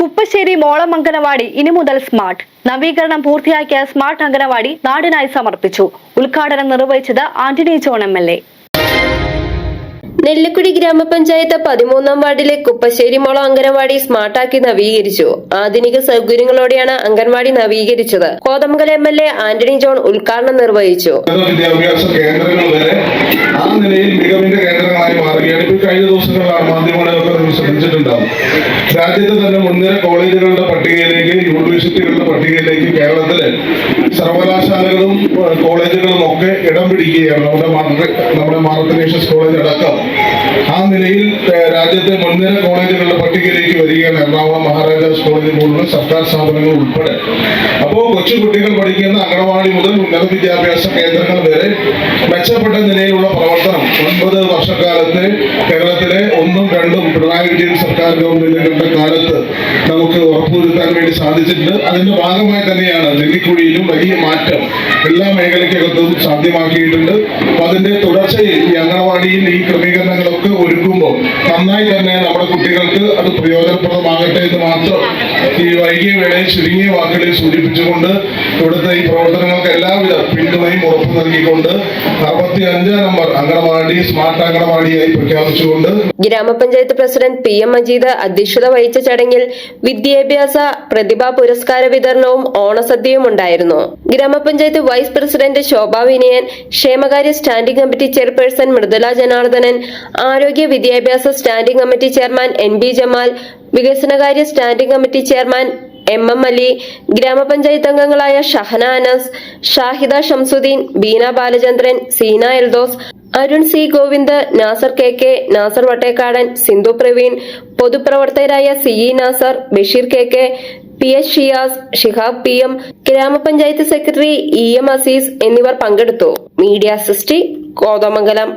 കുപ്പശ്ശേരി മോളം അംഗനവാടി ഇനി മുതൽ സ്മാർട്ട്. നവീകരണം പൂർത്തിയാക്കിയ സ്മാർട്ട് അംഗനവാടി നാടിനായി സമർപ്പിച്ചു. ഉദ്ഘാടനം നിർവഹിച്ചത് Antony John M L A. Nellikudi ഗ്രാമപഞ്ചായത്ത് പതിമൂന്നാം വാർഡിലെ കുപ്പശ്ശേരി മോളം അംഗനവാടി സ്മാർട്ടാക്കി നവീകരിച്ചു. ആധുനിക സൗകര്യങ്ങളോടെയാണ് anganwadi നവീകരിച്ചത്. Kothamangalam M L A Antony John ഉദ്ഘാടനം നിർവഹിച്ചു. വിദ്യാഭ്യാസ കേന്ദ്രങ്ങൾ വരെ ആ നിലയിൽ മികവിന്റെ കേന്ദ്രങ്ങളായി മാറുകയാണ്. ഇപ്പോൾ കഴിഞ്ഞ ദിവസങ്ങളിലാണ് മാധ്യമങ്ങളെയൊക്കെ നിങ്ങൾ ശ്രദ്ധിച്ചിട്ടുണ്ടാവും രാജ്യത്ത് തന്നെ മുൻനിര കോളേജുകളുടെ പട്ടികയിലേക്ക് യൂണിവേഴ്സിറ്റികളുടെ പട്ടികയിലേക്ക് കേരളത്തിലെ സർവകലാശാലകളും കോളേജുകളും ഒക്കെ ഇടം പിടിക്കുകയാണ് നമ്മുടെ നമ്മുടെ മാർത്തനേഷ്യസ് കോളേജ് അടക്കം. ആ നിലയിൽ രാജ്യത്തെ മുൻനിര കോളേജുകളുടെ പട്ടികയിലേക്ക് വരികയാണ് എറണാകുളം മഹാരാജാസ് കോളേജ് പോലുള്ള സർക്കാർ സ്ഥാപനങ്ങൾ ഉൾപ്പെടെ. അപ്പോൾ കൊച്ചു കുട്ടികൾ പഠിക്കുന്ന അംഗനവാടി മുതൽ ഉന്നത വിദ്യാഭ്യാസ കേന്ദ്രങ്ങൾ വരെ മെച്ചപ്പെട്ട നിലയിലുള്ള പ്രവർത്തനം ഒൻപത് വർഷക്കാലത്ത് കേരളത്തിലെ ഒന്നും രണ്ടും പിണറായി വിജയൻ സർക്കാർ ഗവൺമെന്റുകളുടെ കാലത്ത് നമുക്ക് ഉറപ്പുവരുത്താൻ വേണ്ടി സാധിച്ചിട്ടുണ്ട്. അതിന്റെ ഭാഗമായി തന്നെയാണ് നെല്ലിക്കുഴിയിലും വലിയ മാറ്റം എല്ലാ മേഖലയ്ക്കകത്തും സാധ്യമാക്കിയിട്ടുണ്ട്. അപ്പൊ അതിന്റെ തുടർച്ചയിൽ ഈ അംഗനവാടിയിൽ ഈ ക്രമീകരണങ്ങളൊക്കെ ഒരുക്കുമ്പോൾ നന്നായി തന്നെ നമ്മുടെ കുട്ടികൾക്ക് അത് പ്രയോജനപ്രദമാകട്ടെ എന്ന് മാത്രം ഈ വൈകിയ വേളയിൽ ചുരുങ്ങിയ വാക്കുകളിൽ സൂചിപ്പിച്ചുകൊണ്ട് ഇവിടുത്തെ ഈ പ്രവർത്തനങ്ങൾക്ക് എല്ലാവിധ പിന്തുണയും ഉറപ്പു നൽകിക്കൊണ്ട് അറുപത്തി അഞ്ചാം നമ്പർ അംഗനവാടി സ്മാർട്ട് അംഗനവാടിയായി പ്രഖ്യാപിച്ചുകൊണ്ട് ഗ്രാമപഞ്ചായത്ത് പ്രസിഡന്റ് പി എം മജീദ് അധ്യക്ഷത വഹിച്ച ചടങ്ങിൽ വിദ്യാഭ്യാസ പ്രതിഭാ പുരസ്കാര വിതരണവും ഓണസദ്യയും ഉണ്ടായിരുന്നു. ഗ്രാമപഞ്ചായത്ത് വൈസ് പ്രസിഡന്റ് ശോഭാ വിനയൻ ക്ഷേമകാര്യ standing committee chairperson Mridula Janardhanan ആരോഗ്യ വിദ്യാഭ്യാസ standing committee chairman N B Jamal വികസനകാര്യ standing committee chairman M M Ali ഗ്രാമപഞ്ചായത്ത് അംഗങ്ങളായ Shahana Anas Shahida Shamsuddin Beena Balachandran Seena Eldhose Arun C Govind Nasar K K Nasar Vattekkadan Sindhu Praveen പൊതുപ്രവർത്തകരായ C E Nasar Basheer K K P S Shiyas Shihab P M ഗ്രാമപഞ്ചായത്ത് secretary E M Azeez എന്നിവർ പങ്കെടുത്തു. Media city Kothamangalam.